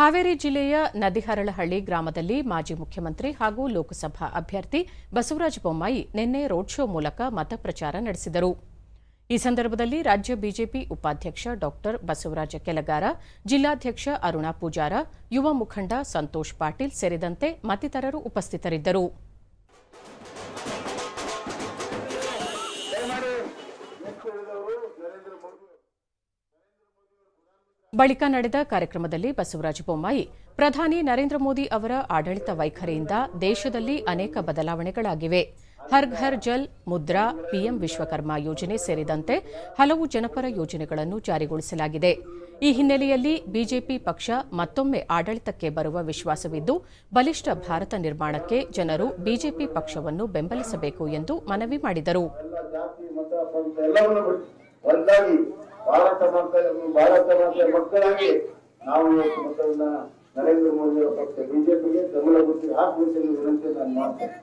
ಹಾವೇರಿ ಜಿಲ್ಲೆಯ ನದಿಹರಳಹಳ್ಳಿ ಗ್ರಾಮದಲ್ಲಿ ಮಾಜಿ ಮುಖ್ಯಮಂತ್ರಿ ಹಾಗೂ ಲೋಕಸಭಾ ಅಭ್ಯರ್ಥಿ ಬಸವರಾಜ ಬೊಮ್ಮಾಯಿ ನಿನ್ನೆ ರೋಡ್ ಶೋ ಮೂಲಕ ಮತಪ್ರಚಾರ ನಡೆಸಿದರು. ಈ ಸಂದರ್ಭದಲ್ಲಿ ರಾಜ್ಯ ಬಿಜೆಪಿ ಉಪಾಧ್ಯಕ್ಷ ಡಾ ಬಸವರಾಜ ಕೆಲಗಾರ, ಜಿಲ್ಲಾಧ್ಯಕ್ಷ ಅರುಣಾ ಪೂಜಾರ, ಯುವ ಮುಖಂಡ ಸಂತೋಷ್ ಪಾಟೀಲ್ ಸೇರಿದಂತೆ ಮತ್ತಿತರರು ಉಪಸ್ಥಿತರಿದ್ದರು. ಬಳಿಕ ನಡೆದ ಕಾರ್ಯಕ್ರಮದಲ್ಲಿ ಬಸವರಾಜ ಬೊಮ್ಮಾಯಿ, ಪ್ರಧಾನಿ ನರೇಂದ್ರ ಮೋದಿ ಅವರ ಆಡಳಿತ ವೈಖರಿಯಿಂದ ದೇಶದಲ್ಲಿ ಅನೇಕ ಬದಲಾವಣೆಗಳಾಗಿವೆ. ಹರ್ ಘರ್ ಜಲ್ ಮುದ್ರಾ, ಪಿಎಂ ವಿಶ್ವಕರ್ಮ ಯೋಜನೆ ಸೇರಿದಂತೆ ಹಲವು ಜನಪರ ಯೋಜನೆಗಳನ್ನು ಜಾರಿಗೊಳಿಸಲಾಗಿದೆ. ಈ ಹಿನ್ನೆಲೆಯಲ್ಲಿ ಬಿಜೆಪಿ ಪಕ್ಷ ಮತ್ತೊಮ್ಮೆ ಆಡಳಿತಕ್ಕೆ ಬರುವ ವಿಶ್ವಾಸವಿದ್ದು, ಬಲಿಷ್ಠ ಭಾರತ ನಿರ್ಮಾಣಕ್ಕೆ ಜನರು ಬಿಜೆಪಿ ಪಕ್ಷವನ್ನು ಬೆಂಬಲಿಸಬೇಕು ಎಂದು ಮನವಿ ಮಾಡಿದರು. ಭಾರತ ಮಕ್ಕಳ ಭಾರತ ಮಾತೆಯ ಮಕ್ಕಳಾಗಿ ನಾವು ಇವತ್ತು ಮಕ್ಕಳನ್ನ ನರೇಂದ್ರ ಮೋದಿ ಅವರ ಪಕ್ಷ, ಬಿಜೆಪಿಗೆ ಬೆಂಬಲ ಗುರುತಿಗೆ ಎಂದು ವಿನಂತಿ ನಾನು ಮಾಡ್ತೇನೆ.